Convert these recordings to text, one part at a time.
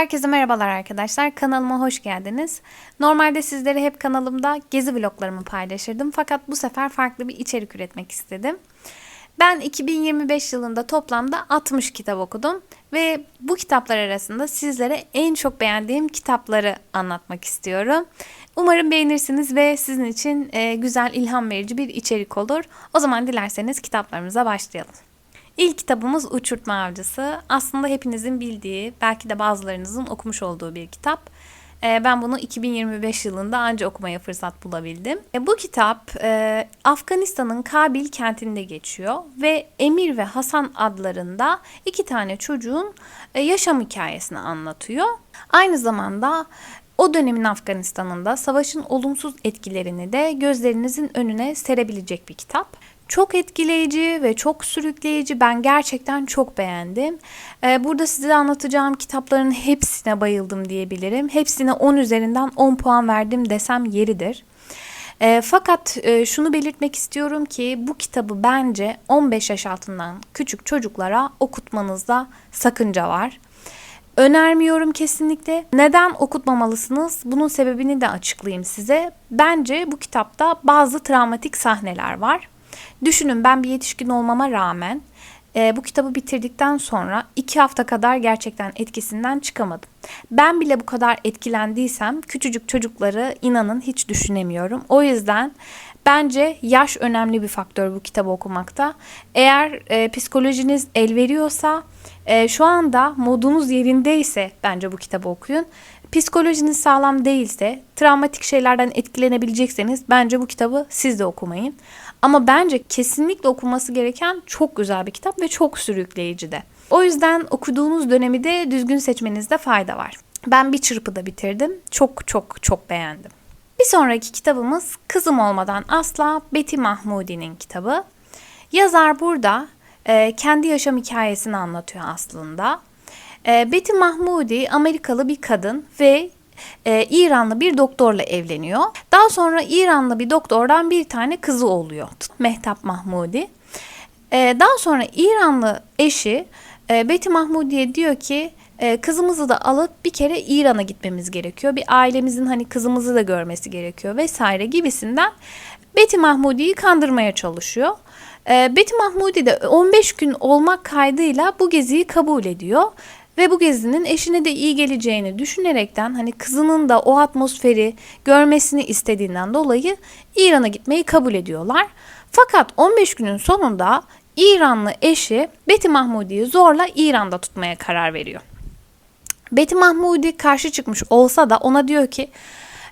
Herkese merhabalar arkadaşlar. Kanalıma hoş geldiniz. Normalde sizlere hep kanalımda gezi vloglarımı paylaşırdım. Fakat bu sefer farklı bir içerik üretmek istedim. Ben 2025 yılında toplamda 60 kitap okudum ve bu kitaplar arasında sizlere en çok beğendiğim kitapları anlatmak istiyorum. Umarım beğenirsiniz ve sizin için e, güzel, ilham verici bir içerik olur. O zaman dilerseniz kitaplarımıza başlayalım. İlk kitabımız Uçurtma Avcısı. Aslında hepinizin bildiği, belki de bazılarınızın okumuş olduğu bir kitap. Ee, Ben bunu 2025 yılında anca okumaya fırsat bulabildim. E, Bu kitap e, Afganistan'ın Kabil kentinde geçiyor ve Emir ve Hasan adlarında iki tane çocuğun e, yaşam hikayesini anlatıyor. Aynı zamanda o dönemin Afganistan'ında savaşın olumsuz etkilerini de gözlerinizin önüne serebilecek bir kitap. Çok etkileyici ve çok sürükleyici. Ben gerçekten çok beğendim. Ee, Burada size anlatacağım kitapların hepsine bayıldım diyebilirim. Hepsine 10 üzerinden 10 puan verdim desem yeridir. E, fakat e, şunu belirtmek istiyorum ki bu kitabı bence 15 yaş altından küçük çocuklara okutmanızda sakınca var. Önermiyorum kesinlikle. Neden okutmamalısınız? Bunun sebebini de açıklayayım size. Bence bu kitapta bazı travmatik sahneler var. Düşünün ben bir yetişkin olmama rağmen e, bu kitabı bitirdikten sonra iki hafta kadar gerçekten etkisinden çıkamadım. Ben bile bu kadar etkilendiysem küçücük çocukları inanın hiç düşünemiyorum. O yüzden bence yaş önemli bir faktör bu kitabı okumakta. Eğer e, psikolojiniz el veriyorsa e, şu anda modunuz yerindeyse bence bu kitabı okuyun. Psikolojiniz sağlam değilse, travmatik şeylerden etkilenebilecekseniz bence bu kitabı siz de okumayın. Ama bence kesinlikle okunması gereken çok güzel bir kitap ve çok sürükleyici de. O yüzden okuduğunuz dönemi de düzgün seçmenizde fayda var. Ben bir çırpıda bitirdim. Çok çok çok beğendim. Bir sonraki kitabımız Kızım Olmadan Asla Betty Mahmudi'nin kitabı. Yazar burada e, kendi yaşam hikayesini anlatıyor aslında. E, Betty Mahmudi Amerikalı bir kadın ve e, İranlı bir doktorla evleniyor. Daha sonra İranlı bir doktordan bir tane kızı oluyor. Mehtap Mahmudi. E, daha sonra İranlı eşi e, Betty Mahmudi'ye diyor ki e, kızımızı da alıp bir kere İran'a gitmemiz gerekiyor. Bir ailemizin hani kızımızı da görmesi gerekiyor vesaire gibisinden Betty Mahmudi'yi kandırmaya çalışıyor. E, Betty Mahmudi de 15 gün olmak kaydıyla bu geziyi kabul ediyor. Ve bu gezinin eşine de iyi geleceğini düşünerekten hani kızının da o atmosferi görmesini istediğinden dolayı İran'a gitmeyi kabul ediyorlar. Fakat 15 günün sonunda İranlı eşi Betty Mahmudi'yi zorla İran'da tutmaya karar veriyor. Betty Mahmudi karşı çıkmış olsa da ona diyor ki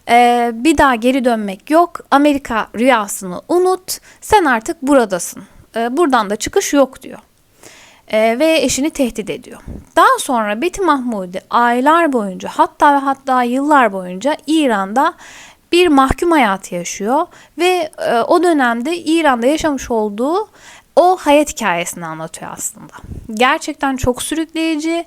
"Ee, bir daha geri dönmek yok. Amerika rüyasını unut. Sen artık buradasın. Ee, buradan da çıkış yok diyor. Ee, ve eşini tehdit ediyor. Daha sonra Betty Mahmudi aylar boyunca hatta ve hatta yıllar boyunca İran'da bir mahkum hayatı yaşıyor ve e, o dönemde İran'da yaşamış olduğu o hayat hikayesini anlatıyor aslında. Gerçekten çok sürükleyici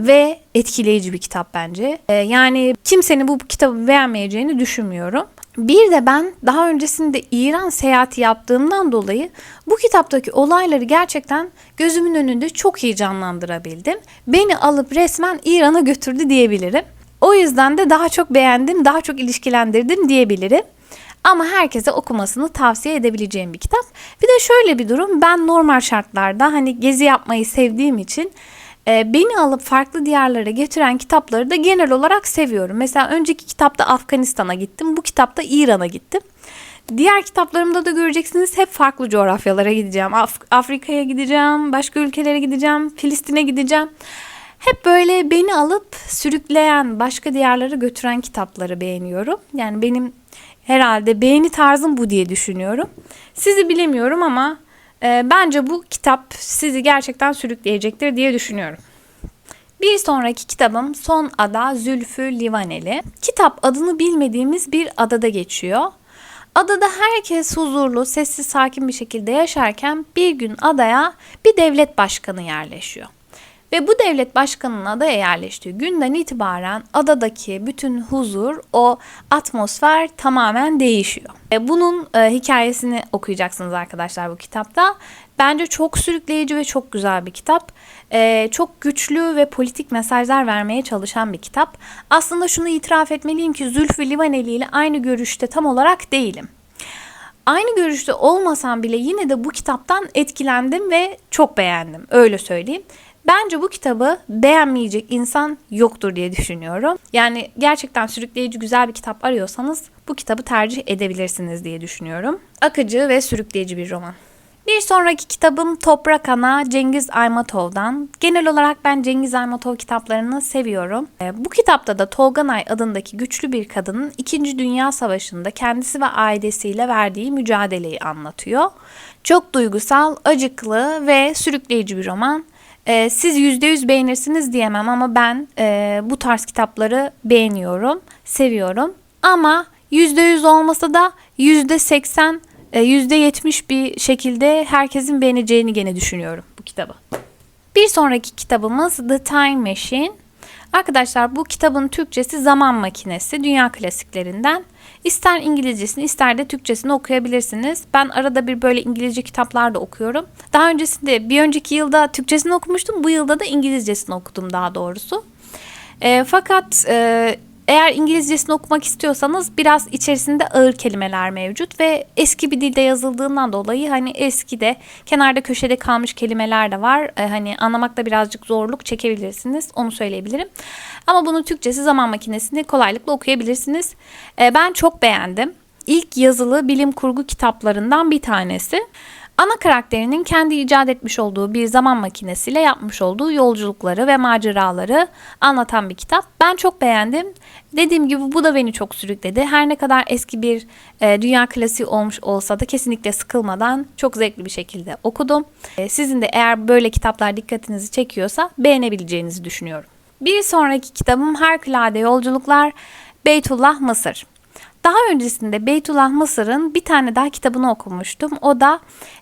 ve etkileyici bir kitap bence. Ee, yani kimsenin bu kitabı beğenmeyeceğini düşünmüyorum. Bir de ben daha öncesinde İran seyahati yaptığımdan dolayı bu kitaptaki olayları gerçekten gözümün önünde çok iyi canlandırabildim. Beni alıp resmen İran'a götürdü diyebilirim. O yüzden de daha çok beğendim, daha çok ilişkilendirdim diyebilirim. Ama herkese okumasını tavsiye edebileceğim bir kitap. Bir de şöyle bir durum. Ben normal şartlarda hani gezi yapmayı sevdiğim için e, beni alıp farklı diyarlara götüren kitapları da genel olarak seviyorum. Mesela önceki kitapta Afganistan'a gittim. Bu kitapta İran'a gittim. Diğer kitaplarımda da göreceksiniz hep farklı coğrafyalara gideceğim. Af- Afrika'ya gideceğim, başka ülkelere gideceğim, Filistin'e gideceğim. Hep böyle beni alıp sürükleyen, başka diyarlara götüren kitapları beğeniyorum. Yani benim herhalde beğeni tarzım bu diye düşünüyorum. Sizi bilemiyorum ama e, bence bu kitap sizi gerçekten sürükleyecektir diye düşünüyorum. Bir sonraki kitabım Son Ada Zülfü Livaneli. Kitap adını bilmediğimiz bir adada geçiyor. Adada herkes huzurlu, sessiz, sakin bir şekilde yaşarken bir gün adaya bir devlet başkanı yerleşiyor. Ve bu devlet başkanının adaya yerleştiği günden itibaren adadaki bütün huzur, o atmosfer tamamen değişiyor. E, Bunun e, hikayesini okuyacaksınız arkadaşlar bu kitapta. Bence çok sürükleyici ve çok güzel bir kitap. Ee, çok güçlü ve politik mesajlar vermeye çalışan bir kitap. Aslında şunu itiraf etmeliyim ki Zülfü Livaneli ile aynı görüşte tam olarak değilim. Aynı görüşte olmasam bile yine de bu kitaptan etkilendim ve çok beğendim. Öyle söyleyeyim. Bence bu kitabı beğenmeyecek insan yoktur diye düşünüyorum. Yani gerçekten sürükleyici güzel bir kitap arıyorsanız bu kitabı tercih edebilirsiniz diye düşünüyorum. Akıcı ve sürükleyici bir roman. Bir sonraki kitabım Toprak Ana Cengiz Aymatov'dan. Genel olarak ben Cengiz Aymatov kitaplarını seviyorum. E, bu kitapta da Tolganay adındaki güçlü bir kadının 2. Dünya Savaşı'nda kendisi ve ailesiyle verdiği mücadeleyi anlatıyor. Çok duygusal, acıklı ve sürükleyici bir roman. E, siz %100 beğenirsiniz diyemem ama ben e, bu tarz kitapları beğeniyorum, seviyorum. Ama %100 olmasa da %80 %70 bir şekilde herkesin beğeneceğini gene düşünüyorum bu kitabı. Bir sonraki kitabımız The Time Machine. Arkadaşlar bu kitabın Türkçesi Zaman Makinesi, dünya klasiklerinden. İster İngilizcesini ister de Türkçesini okuyabilirsiniz. Ben arada bir böyle İngilizce kitaplar da okuyorum. Daha öncesinde bir önceki yılda Türkçesini okumuştum. Bu yılda da İngilizcesini okudum daha doğrusu. E, fakat e, eğer İngilizcesini okumak istiyorsanız biraz içerisinde ağır kelimeler mevcut ve eski bir dilde yazıldığından dolayı hani eski de kenarda köşede kalmış kelimeler de var. Ee, hani anlamakta birazcık zorluk çekebilirsiniz. Onu söyleyebilirim. Ama bunu Türkçesi zaman makinesini kolaylıkla okuyabilirsiniz. Ee, ben çok beğendim. İlk yazılı bilim kurgu kitaplarından bir tanesi. Ana karakterinin kendi icat etmiş olduğu bir zaman makinesiyle yapmış olduğu yolculukları ve maceraları anlatan bir kitap. Ben çok beğendim. Dediğim gibi bu da beni çok sürükledi. Her ne kadar eski bir e, dünya klasiği olmuş olsa da kesinlikle sıkılmadan çok zevkli bir şekilde okudum. E, sizin de eğer böyle kitaplar dikkatinizi çekiyorsa beğenebileceğinizi düşünüyorum. Bir sonraki kitabım Harikulade Yolculuklar Beytullah Mısır. Daha öncesinde Beytullah Mısır'ın bir tane daha kitabını okumuştum. O da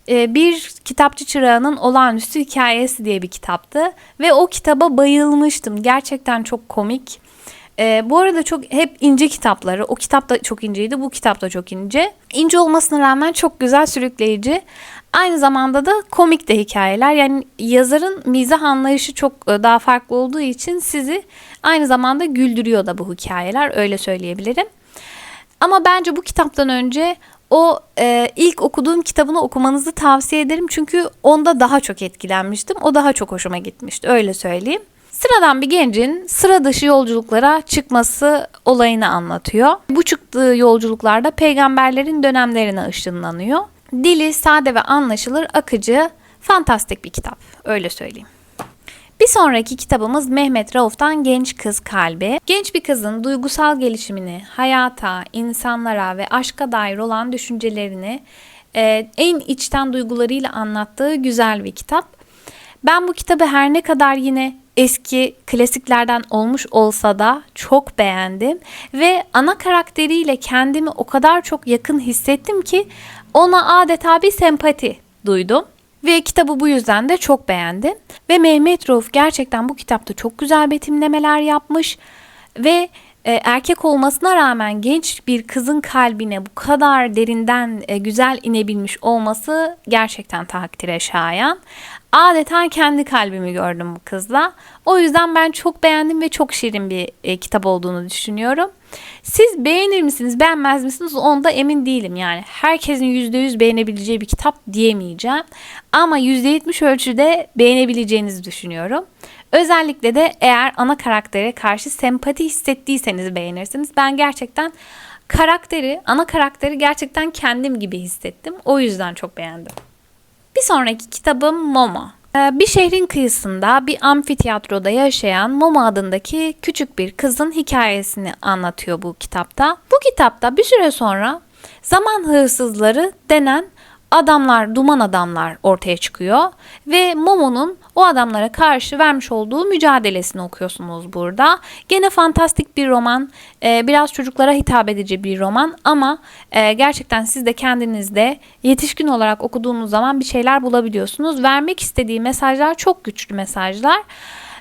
e, bir kitapçı çırağının olağanüstü hikayesi diye bir kitaptı. Ve o kitaba bayılmıştım. Gerçekten çok komik. E, bu arada çok hep ince kitapları. O kitap da çok inceydi. Bu kitap da çok ince. İnce olmasına rağmen çok güzel sürükleyici. Aynı zamanda da komik de hikayeler. Yani yazarın mizah anlayışı çok e, daha farklı olduğu için sizi aynı zamanda güldürüyor da bu hikayeler. Öyle söyleyebilirim. Ama bence bu kitaptan önce o e, ilk okuduğum kitabını okumanızı tavsiye ederim. Çünkü onda daha çok etkilenmiştim. O daha çok hoşuma gitmişti öyle söyleyeyim. Sıradan bir gencin sıra dışı yolculuklara çıkması olayını anlatıyor. Bu çıktığı yolculuklarda peygamberlerin dönemlerine ışınlanıyor. Dili sade ve anlaşılır, akıcı, fantastik bir kitap. Öyle söyleyeyim. Bir sonraki kitabımız Mehmet Rauf'tan Genç Kız Kalbi. Genç bir kızın duygusal gelişimini, hayata, insanlara ve aşka dair olan düşüncelerini e, en içten duygularıyla anlattığı güzel bir kitap. Ben bu kitabı her ne kadar yine eski klasiklerden olmuş olsa da çok beğendim ve ana karakteriyle kendimi o kadar çok yakın hissettim ki ona adeta bir sempati duydum. Ve kitabı bu yüzden de çok beğendim. Ve Mehmet Rauf gerçekten bu kitapta çok güzel betimlemeler yapmış. Ve e, erkek olmasına rağmen genç bir kızın kalbine bu kadar derinden e, güzel inebilmiş olması gerçekten takdire şayan. Adeta kendi kalbimi gördüm bu kızla. O yüzden ben çok beğendim ve çok şirin bir e, kitap olduğunu düşünüyorum. Siz beğenir misiniz, beğenmez misiniz? Onda emin değilim yani. Herkesin %100 beğenebileceği bir kitap diyemeyeceğim. Ama %70 ölçüde beğenebileceğinizi düşünüyorum. Özellikle de eğer ana karaktere karşı sempati hissettiyseniz beğenirsiniz. Ben gerçekten karakteri, ana karakteri gerçekten kendim gibi hissettim. O yüzden çok beğendim. Bir sonraki kitabım Momo. Ee, bir şehrin kıyısında bir amfiteyatroda yaşayan Momo adındaki küçük bir kızın hikayesini anlatıyor bu kitapta. Bu kitapta bir süre sonra zaman hırsızları denen adamlar, duman adamlar ortaya çıkıyor ve Momo'nun o adamlara karşı vermiş olduğu mücadelesini okuyorsunuz burada. Gene fantastik bir roman, e, biraz çocuklara hitap edici bir roman ama e, gerçekten siz de kendinizde yetişkin olarak okuduğunuz zaman bir şeyler bulabiliyorsunuz. Vermek istediği mesajlar çok güçlü mesajlar.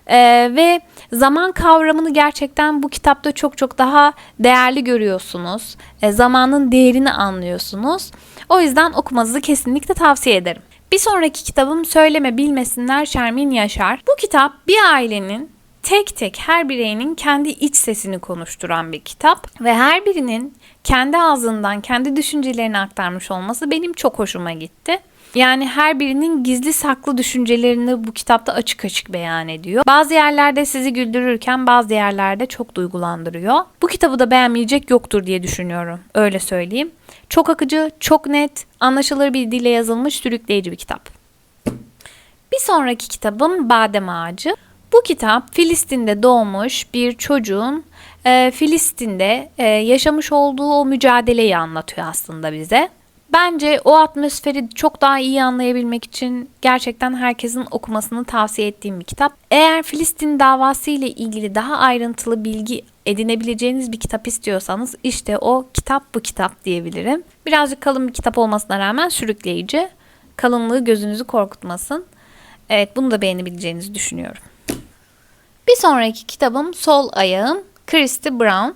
Ee, ve zaman kavramını gerçekten bu kitapta çok çok daha değerli görüyorsunuz. Ee, zamanın değerini anlıyorsunuz. O yüzden okumanızı kesinlikle tavsiye ederim. Bir sonraki kitabım Söyleme Bilmesinler Şermin Yaşar. Bu kitap bir ailenin tek tek her bireyinin kendi iç sesini konuşturan bir kitap ve her birinin kendi ağzından kendi düşüncelerini aktarmış olması benim çok hoşuma gitti. Yani her birinin gizli saklı düşüncelerini bu kitapta açık açık beyan ediyor. Bazı yerlerde sizi güldürürken bazı yerlerde çok duygulandırıyor. Bu kitabı da beğenmeyecek yoktur diye düşünüyorum. Öyle söyleyeyim. Çok akıcı, çok net, anlaşılır bir dille yazılmış sürükleyici bir kitap. Bir sonraki kitabım Badem Ağacı. Bu kitap Filistin'de doğmuş bir çocuğun e, Filistin'de e, yaşamış olduğu o mücadeleyi anlatıyor aslında bize. Bence o atmosferi çok daha iyi anlayabilmek için gerçekten herkesin okumasını tavsiye ettiğim bir kitap. Eğer Filistin davası ile ilgili daha ayrıntılı bilgi edinebileceğiniz bir kitap istiyorsanız işte o kitap bu kitap diyebilirim. Birazcık kalın bir kitap olmasına rağmen sürükleyici. Kalınlığı gözünüzü korkutmasın. Evet bunu da beğenebileceğinizi düşünüyorum. Bir sonraki kitabım Sol Ayağım Christy Brown.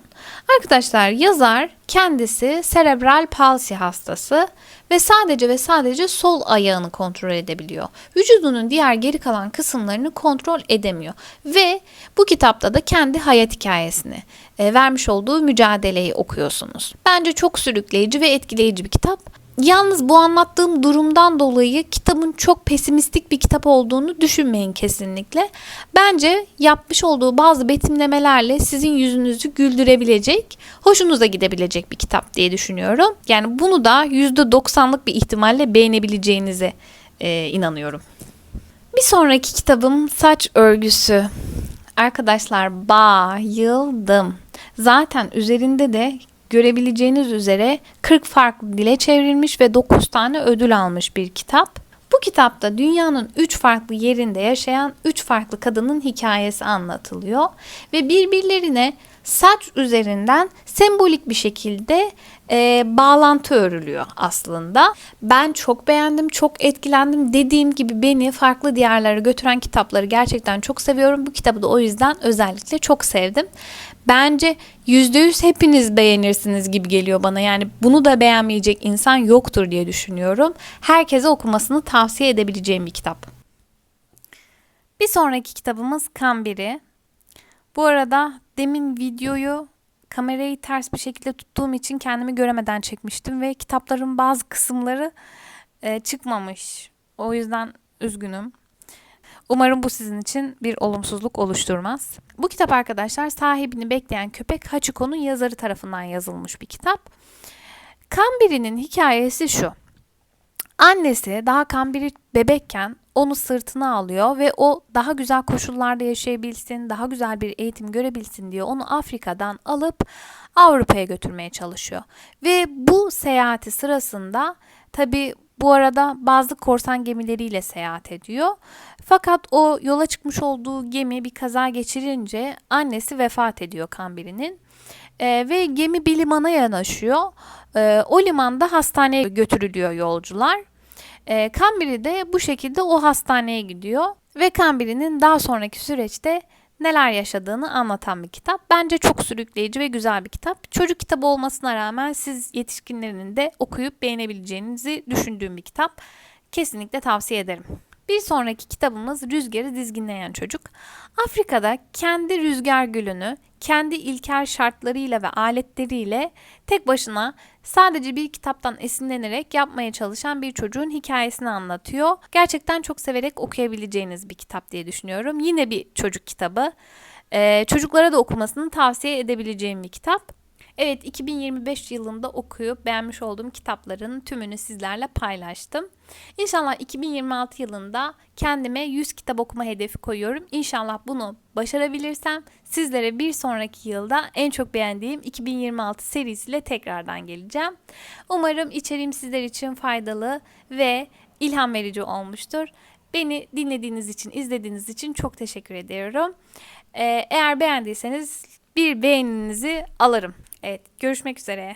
Arkadaşlar yazar kendisi serebral palsi hastası ve sadece ve sadece sol ayağını kontrol edebiliyor. Vücudunun diğer geri kalan kısımlarını kontrol edemiyor ve bu kitapta da kendi hayat hikayesini e, vermiş olduğu mücadeleyi okuyorsunuz. Bence çok sürükleyici ve etkileyici bir kitap. Yalnız bu anlattığım durumdan dolayı kitabın çok pesimistik bir kitap olduğunu düşünmeyin kesinlikle. Bence yapmış olduğu bazı betimlemelerle sizin yüzünüzü güldürebilecek, hoşunuza gidebilecek bir kitap diye düşünüyorum. Yani bunu da %90'lık bir ihtimalle beğenebileceğinize e, inanıyorum. Bir sonraki kitabım Saç Örgüsü. Arkadaşlar bayıldım. Zaten üzerinde de görebileceğiniz üzere 40 farklı dile çevrilmiş ve 9 tane ödül almış bir kitap. Bu kitapta dünyanın 3 farklı yerinde yaşayan 3 farklı kadının hikayesi anlatılıyor ve birbirlerine saç üzerinden sembolik bir şekilde e, bağlantı örülüyor aslında. Ben çok beğendim, çok etkilendim. Dediğim gibi beni farklı diyarlara götüren kitapları gerçekten çok seviyorum. Bu kitabı da o yüzden özellikle çok sevdim. Bence %100 hepiniz beğenirsiniz gibi geliyor bana. Yani bunu da beğenmeyecek insan yoktur diye düşünüyorum. Herkese okumasını tavsiye edebileceğim bir kitap. Bir sonraki kitabımız Kambiri. Bu arada demin videoyu kamerayı ters bir şekilde tuttuğum için kendimi göremeden çekmiştim ve kitapların bazı kısımları e, çıkmamış. O yüzden üzgünüm. Umarım bu sizin için bir olumsuzluk oluşturmaz. Bu kitap arkadaşlar sahibini bekleyen köpek Hachiko'nun yazarı tarafından yazılmış bir kitap. Kambiri'nin hikayesi şu. Annesi daha Kambiri bebekken onu sırtına alıyor ve o daha güzel koşullarda yaşayabilsin, daha güzel bir eğitim görebilsin diye onu Afrika'dan alıp Avrupa'ya götürmeye çalışıyor. Ve bu seyahati sırasında tabi bu arada bazı korsan gemileriyle seyahat ediyor. Fakat o yola çıkmış olduğu gemi bir kaza geçirince annesi vefat ediyor Kambiri'nin. E, ve gemi bir limana yanaşıyor. E, o limanda hastaneye götürülüyor yolcular. E, Kambiri de bu şekilde o hastaneye gidiyor ve Kambiri'nin daha sonraki süreçte neler yaşadığını anlatan bir kitap. Bence çok sürükleyici ve güzel bir kitap. Çocuk kitabı olmasına rağmen siz yetişkinlerinin de okuyup beğenebileceğinizi düşündüğüm bir kitap. Kesinlikle tavsiye ederim. Bir sonraki kitabımız Rüzgarı Dizginleyen Çocuk. Afrika'da kendi rüzgar gülünü kendi ilkel şartlarıyla ve aletleriyle tek başına sadece bir kitaptan esinlenerek yapmaya çalışan bir çocuğun hikayesini anlatıyor. Gerçekten çok severek okuyabileceğiniz bir kitap diye düşünüyorum. Yine bir çocuk kitabı. Ee, çocuklara da okumasını tavsiye edebileceğim bir kitap. Evet 2025 yılında okuyup beğenmiş olduğum kitapların tümünü sizlerle paylaştım. İnşallah 2026 yılında kendime 100 kitap okuma hedefi koyuyorum. İnşallah bunu başarabilirsem sizlere bir sonraki yılda en çok beğendiğim 2026 serisiyle tekrardan geleceğim. Umarım içeriğim sizler için faydalı ve ilham verici olmuştur. Beni dinlediğiniz için, izlediğiniz için çok teşekkür ediyorum. Ee, eğer beğendiyseniz bir beğeninizi alırım. Evet, görüşmek üzere.